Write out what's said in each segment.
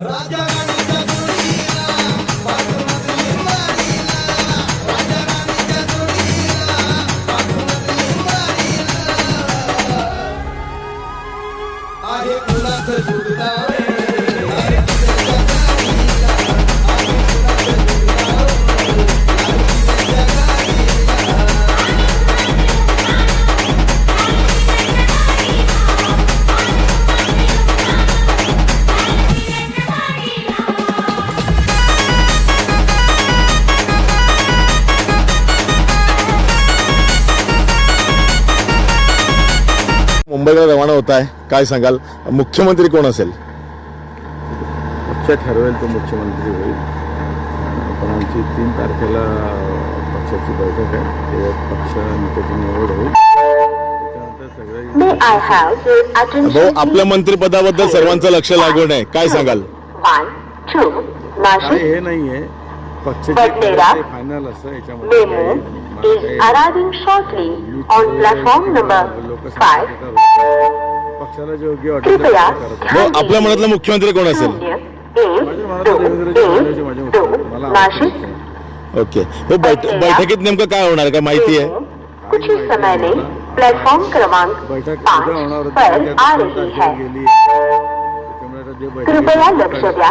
आहे मुंबईला रवाना होत आहे. काय सांगाल? मुख्यमंत्री कोण असेल? पक्ष ठरवेल तो मुख्यमंत्री होईल. पण आमची तीन तारखेला पक्षाची बैठक आहे. तेव्हा पक्ष नेत्याची निवड होईल? भाऊ आपल्या मंत्रिपदाबद्दल सर्वांचं लक्ष लागून आहे काय सांगाल? हे नाहीये. पक्षाचे बडनेरा, फायनल असं याच्यामध्ये Memo काही मला is काही- arriving shortly me on platform number Lok Sabha 5. पक्षाला जे योग्य वाटेल ते कृपया पक्ष करत आहे. भाऊ आपल्या मनातला मुख्यमंत्री कोण असेल? नाशिक. ओके. बैठ बैठकीत नेमकं काय होणार काय माहिती आहे? कुछ ही समय में प्लेटफॉर्म क्रमांक बैठक पाँच उद्या होणार होती पर आ रही है कृपया लक्ष द्या.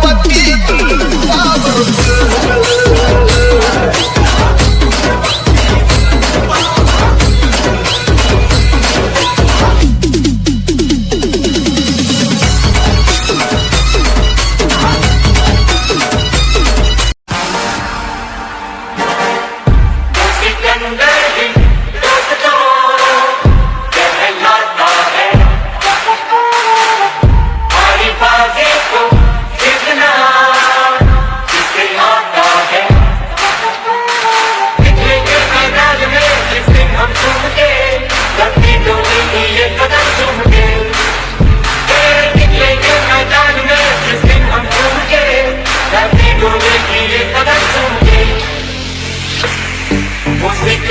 I'll be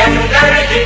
मुख्यमंत्री